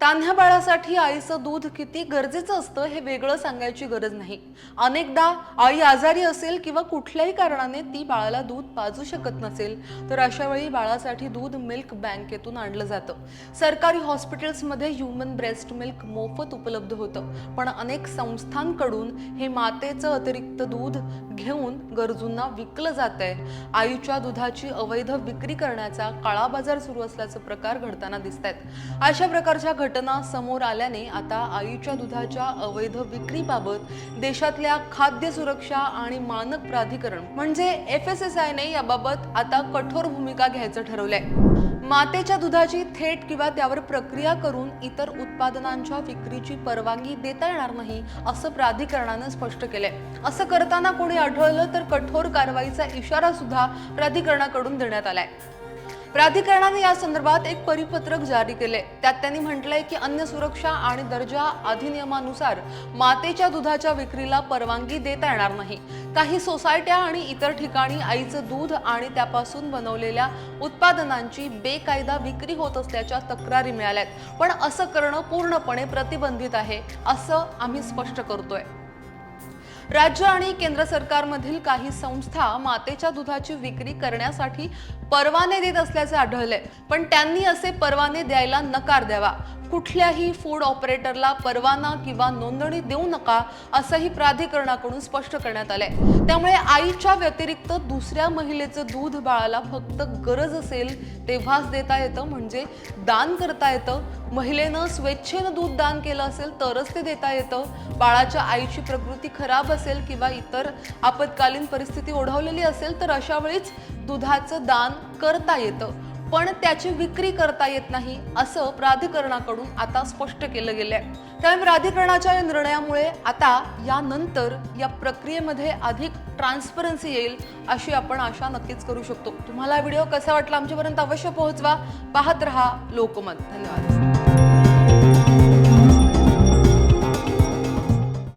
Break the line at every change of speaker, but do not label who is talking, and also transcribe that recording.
तान्ह्या बाळासाठी आईचं दूध किती गरजेचं असतं हे वेगळं सांगायची गरज नाही. अनेकदा आई आजारी असेल किंवा कुठल्याही कारणाने ती बाळाला दूध पाजू शकत नसेल तर अशा वेळी बाळासाठी दूध मिल्क बँकेतून आणलं जातं. सरकारी हॉस्पिटल्समध्ये ह्युमन ब्रेस्ट मिल्क मोफत उपलब्ध होतं पण अनेक संस्थांकडून हे मातेचं अतिरिक्त दूध घेऊन गरजूंना विकलं जात आहे आईच्या दुधाची अवैध विक्री करण्याचा काळा बाजार सुरू असल्याचे प्रकार घडताना दिसत आहेत अशा प्रकारच्या घटना समोर आल्याने आता आईच्या दुधाच्या अवैध विक्रीबाबत देशातल्या खाद्य सुरक्षा आणि मानक प्राधिकरण म्हणजे एफ एस एस आयने याबाबत आता कठोर भूमिका घ्यायचं ठरवलंय. मातेच्या दुधाची थेट किंवा त्यावर प्रक्रिया करून इतर उत्पादनांच्या विक्रीची परवानगी देता येणार नाही असं प्राधिकरणानं स्पष्ट केलंय. असं करताना कोणी आढळलं तर कठोर कारवाईचा इशारा सुद्धा प्राधिकरणाकडून देण्यात आलाय. प्राधिकरणाने या संदर्भात एक परिपत्रक जारी केले. त्यात त्यांनी म्हटलंय की अन्न सुरक्षा आणि दर्जा अधिनियमानुसार मातेच्या दुधाच्या विक्रीला परवानगी देता येणार नाही. काही सोसायट्या आणि इतर ठिकाणी आईचं दूध आणि त्यापासून बनवलेल्या उत्पादनांची बेकायदा विक्री होत असल्याच्या तक्रारी मिळाल्यात. पण असं करणं पूर्णपणे प्रतिबंधित आहे असं आम्ही स्पष्ट करतोय. राज्य आणि केंद्र सरकारमधील काही संस्था मातेच्या दुधाची विक्री करण्यासाठी परवाने देत असल्याचे आढळले पण त्यांनी असे परवाने द्यायला नकार द्यावा. कुठल्याही फूड ऑपरेटरला परवाना किंवा नोंदणी देऊ नका असंही प्राधिकरणाकडून स्पष्ट करण्यात आलंय. त्यामुळे आईच्या व्यतिरिक्त दुसऱ्या महिलेचं दूध बाळाला फक्त गरज असेल तेव्हाच देता येतं म्हणजे दान करता येतं. महिलेनं स्वेच्छेनं दूध दान केलं असेल तरच ते देता येतं. बाळाच्या आईची प्रकृती खराब असेल किंवा इतर आपत्कालीन परिस्थिती ओढवलेली असेल तर अशा वेळीच दुधाचं दान करता येतं. पण त्याची विक्री करता येत नाही असं प्राधिकरणाकडून आता स्पष्ट केलं गेलंय. त्यामुळे प्राधिकरणाच्या या निर्णयामुळे आता यानंतर या प्रक्रियेमध्ये अधिक ट्रान्सपरन्सी येईल अशी आपण आशा नक्कीच करू शकतो. तुम्हाला व्हिडिओ कसा वाटला आमच्यापर्यंत अवश्य पोहोचवा. पाहत रहा लोकमत. धन्यवाद.